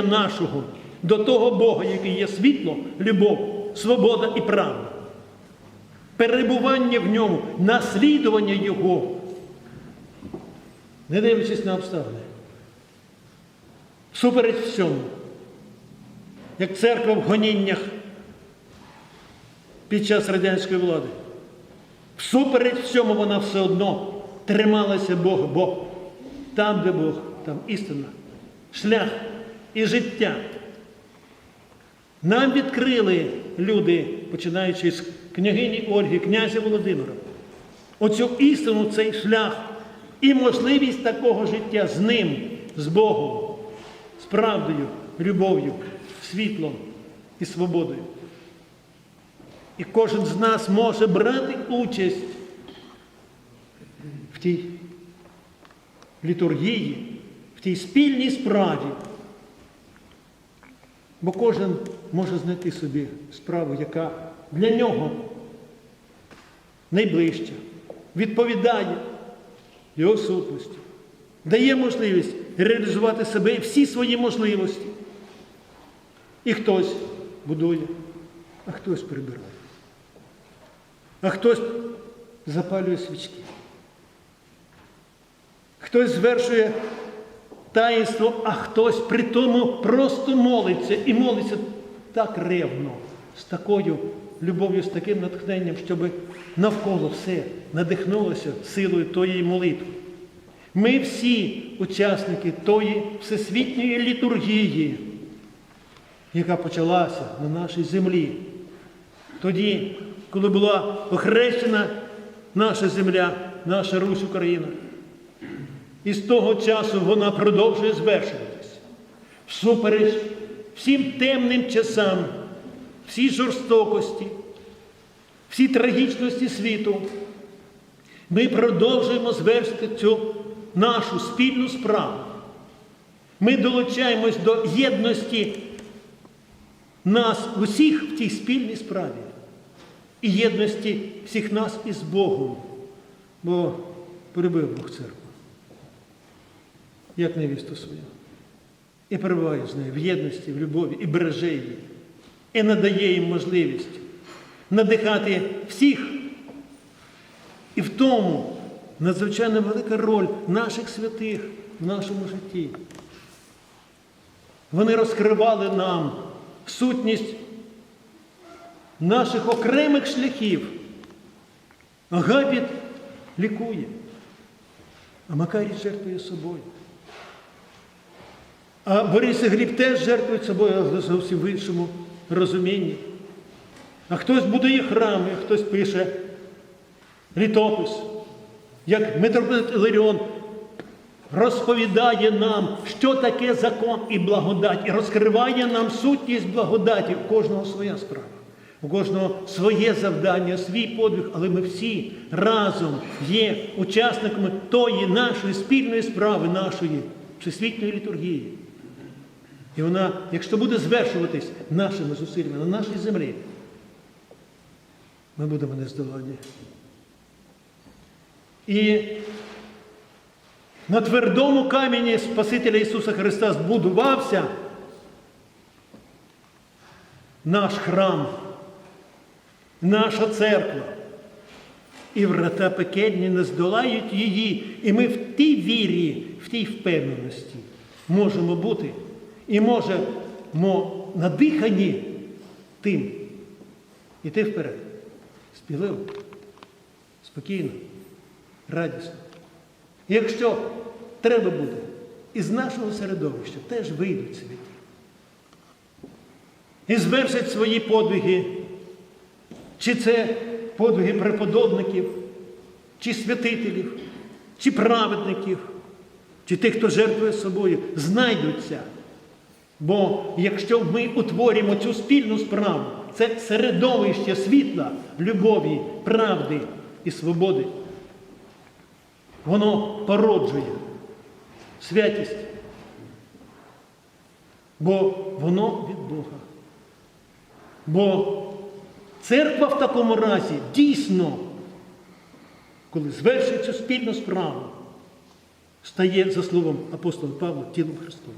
нашого до того Бога, який є світло, любов, свобода і правда. Перебування в ньому, наслідування Його, не дивлячись на обставини. Супереч всьому, як церква в гоніннях під час радянської влади. Всупереч всьому вона все одно трималася Бога, бо там, де Бог, там істина, шлях і життя. Нам відкрили люди, починаючи з княгині Ольги, князя Володимира, оцю істину, цей шлях і можливість такого життя з ним, з Богом, з правдою, любов'ю, світлом і свободою. І кожен з нас може брати участь в тій літургії, в тій спільній справі. Бо кожен може знайти собі справу, яка для нього найближча, відповідає його сутності, дає можливість реалізувати себе і всі свої можливості. І хтось будує, а хтось прибирає. А хтось запалює свічки. Хтось звершує таїнство, а хтось при тому просто молиться і молиться так ревно, з такою любов'ю, з таким натхненням, щоб навколо все надихнулося силою тої молитви. Ми всі учасники тої всесвітньої літургії, яка почалася на нашій землі. Тоді, коли була охрещена наша земля, наша Русь Україна. І з того часу вона продовжує звершуватися. Всупереч всім темним часам, всій жорстокості, всій трагічності світу, ми продовжуємо звершити цю нашу спільну справу. Ми долучаємось до єдності нас усіх в тій спільній справі і єдності всіх нас із Богом, бо полюбив Бог церкву, як невісту свою. І перебуває з нею в єдності, в любові, і береже її, і надає їм можливість надихати всіх. І в тому надзвичайно велика роль наших святих в нашому житті. Вони розкривали нам сутність наших окремих шляхів. Агапіт лікує, а Макарій жертвує собою. А Борис і Гліб теж жертвують собою, але зовсім в іншому розумінні. А хтось будує храми, а хтось пише літопис, як митрополит Іларіон розповідає нам, що таке закон і благодать, і розкриває нам сутність благодаті. У кожного своя справа, у кожного своє завдання, свій подвиг, але ми всі разом є учасниками тої нашої спільної справи, нашої всесвітньої літургії. І вона, якщо буде звершуватись нашими зусиллями на нашій землі, ми будемо нездоланні. І на твердому камені Спасителя Ісуса Христа збудувався наш храм, наша церква. І врата пекельні не здолають її. І ми в тій вірі, в тій впевненості можемо бути і можемо надихані тим іти вперед. Спіливо, спокійно, радісно. Якщо треба буде, із нашого середовища теж вийдуть святі. І звершать свої подвиги, чи це подвиги преподобників, чи святителів, чи праведників, чи тих, хто жертвує собою, знайдуться. Бо якщо ми утворимо цю спільну справу, це середовище світла, любові, правди і свободи, воно породжує святість. Бо воно від Бога. Бо церква в такому разі дійсно, коли звершує цю спільну справу, стає, за словом апостола Павла, тілом Христовим.